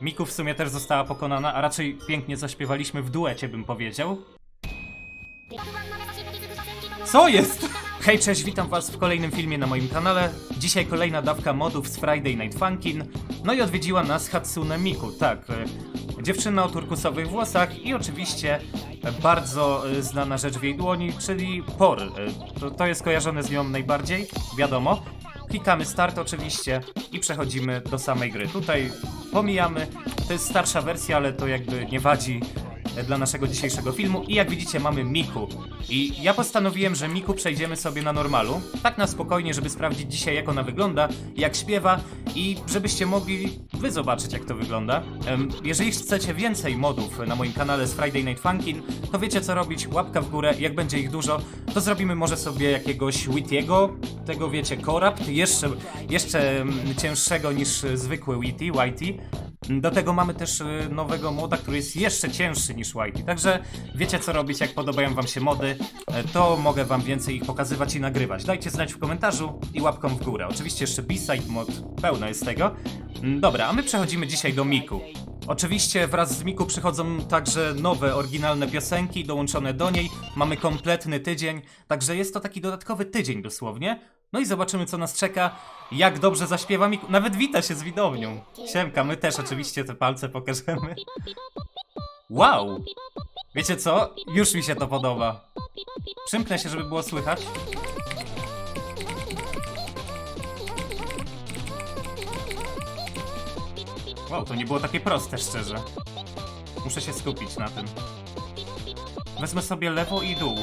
Miku w sumie też została pokonana, a raczej pięknie zaśpiewaliśmy w duecie, bym powiedział. Co jest? Hej, cześć, witam was w kolejnym filmie na moim kanale. Dzisiaj kolejna dawka modów z Friday Night Funkin'. No i odwiedziła nas Hatsune Miku, tak. Dziewczyna o turkusowych włosach i oczywiście bardzo e, znana rzecz w jej dłoni, czyli por. E, To, to jest kojarzone z nią najbardziej, wiadomo. Klikamy start oczywiście i przechodzimy do samej gry. Tutaj pomijamy, to jest starsza wersja, ale to jakby nie wadzi dla naszego dzisiejszego filmu. I jak widzicie mamy Miku. I ja postanowiłem, że Miku przejdziemy sobie na normalu, tak na spokojnie, żeby sprawdzić dzisiaj jak ona wygląda, jak śpiewa. I żebyście mogli wy zobaczyć jak to wygląda. Jeżeli chcecie więcej modów na moim kanale z Friday Night Funkin', to wiecie co robić, łapka w górę, jak będzie ich dużo, to zrobimy może sobie jakiegoś Wittiego, tego wiecie, Corrupt, jeszcze, jeszcze cięższego niż zwykły Witty, Whitey. Do tego mamy też y, nowego moda, który jest jeszcze cięższy niż Whitey. Także wiecie co robić, jak podobają wam się mody, e, to mogę wam więcej ich pokazywać i nagrywać. Dajcie znać w komentarzu i łapką w górę. Oczywiście jeszcze B-side mod, pełno jest tego. Mm, Dobra, a my przechodzimy dzisiaj do Miku. Oczywiście wraz z Miku przychodzą także nowe, oryginalne piosenki dołączone do niej. Mamy kompletny tydzień, także jest to taki dodatkowy tydzień dosłownie. No i zobaczymy, co nas czeka. Jak dobrze zaśpiewa Miku. Nawet wita się z widownią. Siemka, my też oczywiście te palce pokażemy. Wow! Wiecie co? Już mi się to podoba. Przymknę się, żeby było słychać. Wow, to nie było takie proste, szczerze. Muszę się skupić na tym. Wezmę sobie lewo i dół.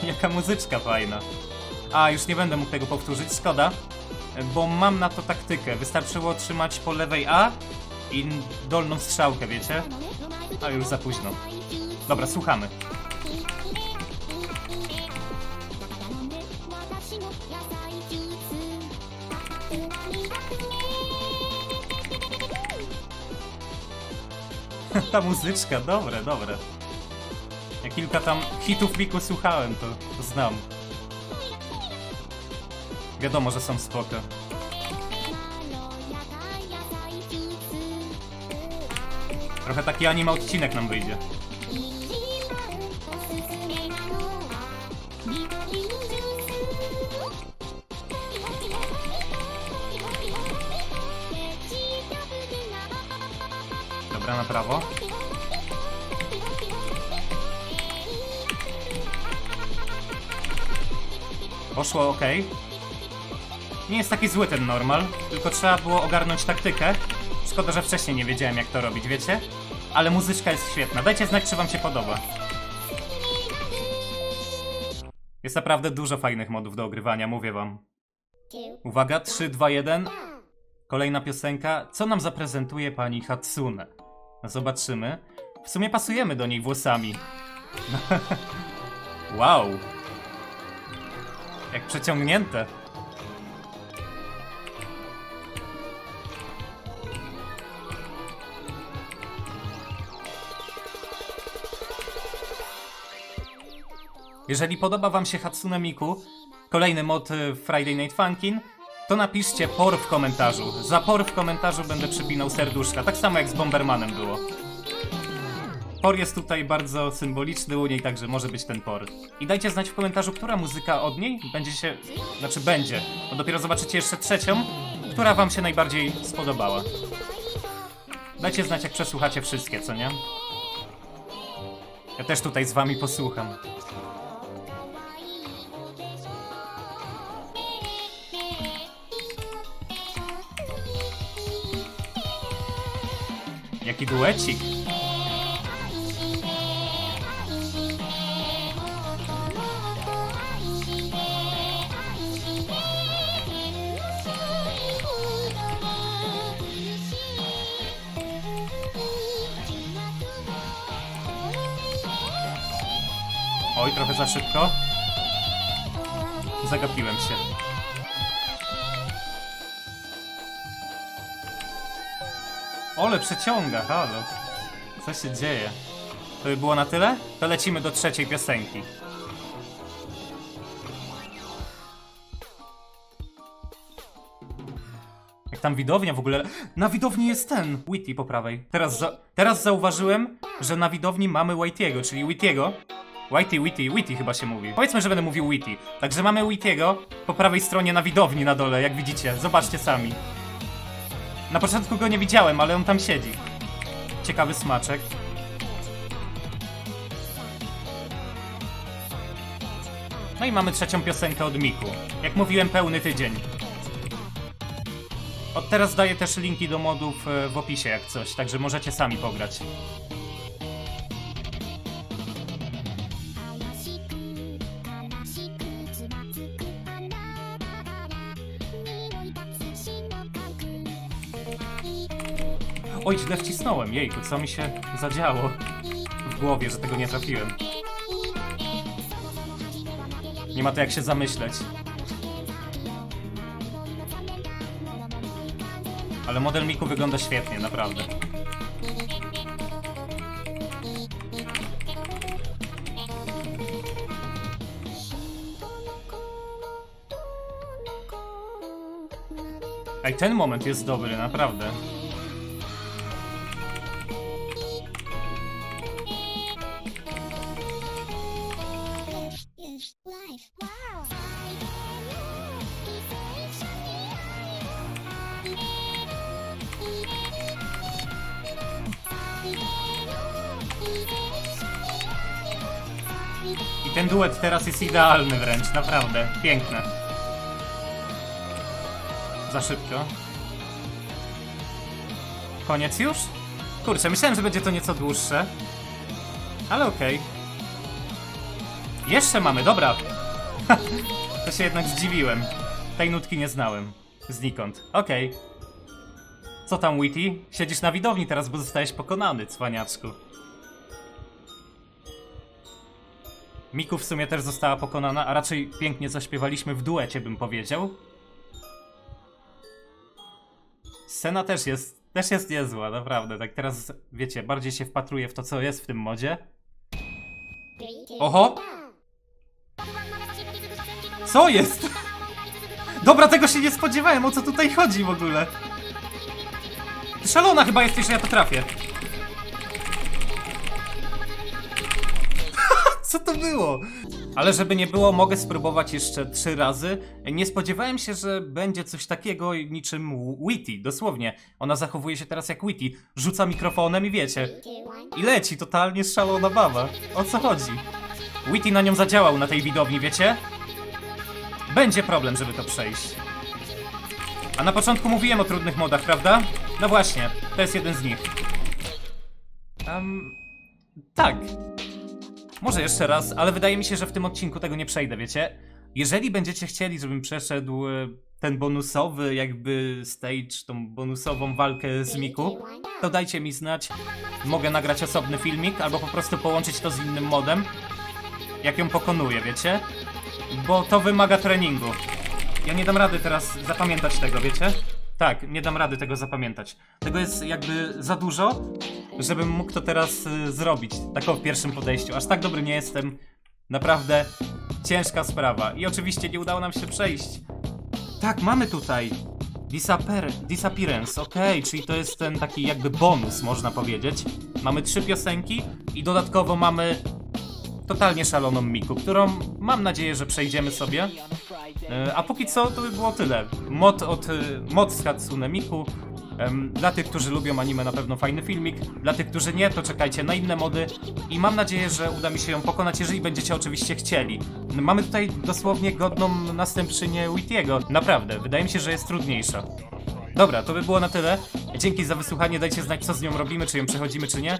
Jaka muzyczka fajna. A, już nie będę mógł tego powtórzyć, szkoda. Bo mam na to taktykę. Wystarczyło trzymać po lewej A i dolną strzałkę, wiecie? A już za późno. Dobra, słuchamy. Ta muzyczka, dobre, dobre. Ja kilka tam hitów Miku słuchałem, to, znam. Wiadomo, że są spoko. Trochę taki anime odcinek nam wyjdzie. Dobra, na prawo. Poszło ok. Nie jest taki zły ten normal, tylko trzeba było ogarnąć taktykę. Szkoda, że wcześniej nie wiedziałem jak to robić, wiecie? Ale muzyczka jest świetna. Dajcie znać, czy wam się podoba. Jest naprawdę dużo fajnych modów do ogrywania, mówię wam. Uwaga, 3, 2, 1. Kolejna piosenka. Co nam zaprezentuje pani Hatsune? Zobaczymy. W sumie pasujemy do niej włosami. wow. Jak przeciągnięte. Jeżeli podoba wam się Hatsune Miku, kolejny mod y, Friday Night Funkin', to napiszcie por w komentarzu. Za por w komentarzu będę przypinał serduszka, tak samo jak z Bombermanem było. Por jest tutaj bardzo symboliczny u niej, także może być ten por. I dajcie znać w komentarzu, która muzyka od niej będzie się... Znaczy będzie, bo dopiero zobaczycie jeszcze trzecią, która wam się najbardziej spodobała. Dajcie znać, jak przesłuchacie wszystkie, co nie? Ja też tutaj z wami posłucham. Jaki duecik. Trochę za szybko. Zagapiłem się. Ole, przeciąga, halo. Co się dzieje? To by było na tyle? To lecimy do trzeciej piosenki. Jak Jak tam widownia w ogóle. Na widowni jest ten, Witty po prawej. Teraz, za... Teraz zauważyłem, że na widowni mamy Whitey'ego, czyli Witty'ego. Whitey, Witty, Witty chyba się mówi. Powiedzmy, że będę mówił Witty. Także mamy Witty'ego po prawej stronie na widowni na dole, jak widzicie. Zobaczcie sami. Na początku go nie widziałem, ale on tam siedzi. Ciekawy smaczek. No i mamy trzecią piosenkę od Miku. Jak mówiłem, pełny tydzień. Od teraz daję też linki do modów e, w opisie jak coś, także możecie sami pograć. Oj, źle wcisnąłem, jejku, co mi się zadziało w głowie, że tego nie trafiłem. Nie ma to jak się zamyśleć. Ale model Miku wygląda świetnie, naprawdę. Ej, ten moment jest dobry, naprawdę. I ten duet teraz jest idealny wręcz, naprawdę. Piękne. Za szybko. Koniec już? Kurczę, myślałem, że będzie to nieco dłuższe. Ale okej. Jeszcze mamy, dobra. to się jednak zdziwiłem. Tej nutki nie znałem. Znikąd. Okej. Co tam, Witty? Siedzisz na widowni teraz, bo zostałeś pokonany, cwaniaczku. Miku w sumie też została pokonana, a raczej pięknie zaśpiewaliśmy w duecie, bym powiedział. Scena też jest, też jest niezła, naprawdę. Tak teraz, wiecie, bardziej się wpatruję w to, co jest w tym modzie. Oho! Co jest? Dobra, tego się nie spodziewałem, o co tutaj chodzi w ogóle? Ty szalona chyba jesteś, że ja to trafię. Co to było? Ale żeby nie było, mogę spróbować jeszcze trzy razy. Nie spodziewałem się, że będzie coś takiego niczym Witty, dosłownie. Ona zachowuje się teraz jak Witty. Rzuca mikrofonem i wiecie. I leci, totalnie szalona baba. O co chodzi? Witty na nią zadziałał na tej widowni, wiecie? Będzie problem, żeby to przejść. A na początku mówiłem o trudnych modach, prawda? No właśnie, to jest jeden z nich. Um, tak. Może jeszcze raz, ale wydaje mi się, że w tym odcinku tego nie przejdę, wiecie? Jeżeli będziecie chcieli, żebym przeszedł e, ten bonusowy jakby stage, tą bonusową walkę z Miku, to dajcie mi znać. Mogę nagrać osobny filmik, albo po prostu połączyć to z innym modem. Jak ją pokonuję, wiecie? Bo to wymaga treningu. Ja nie dam rady teraz zapamiętać tego, wiecie? Tak, nie dam rady tego zapamiętać. Tego jest jakby za dużo, żebym mógł to teraz y, zrobić. Tak o pierwszym podejściu. Aż tak dobry nie jestem. Naprawdę ciężka sprawa. I oczywiście nie udało nam się przejść. Tak, mamy tutaj. Disappear disappearance, okej, czyli to jest ten taki jakby bonus, można powiedzieć. Mamy trzy piosenki i dodatkowo mamy totalnie szaloną Miku, którą mam nadzieję, że przejdziemy sobie. E, A póki co to by było tyle. Mod od e, mod z Hatsune Miku. Dla tych, którzy lubią anime na pewno fajny filmik. Dla tych, którzy nie, to czekajcie na inne mody. I mam nadzieję, że uda mi się ją pokonać, jeżeli będziecie oczywiście chcieli. Mamy tutaj dosłownie godną następczynię Wittiego. Naprawdę, wydaje mi się, że jest trudniejsza. Dobra, to by było na tyle. Dzięki za wysłuchanie, dajcie znać co z nią robimy, czy ją przechodzimy, czy nie.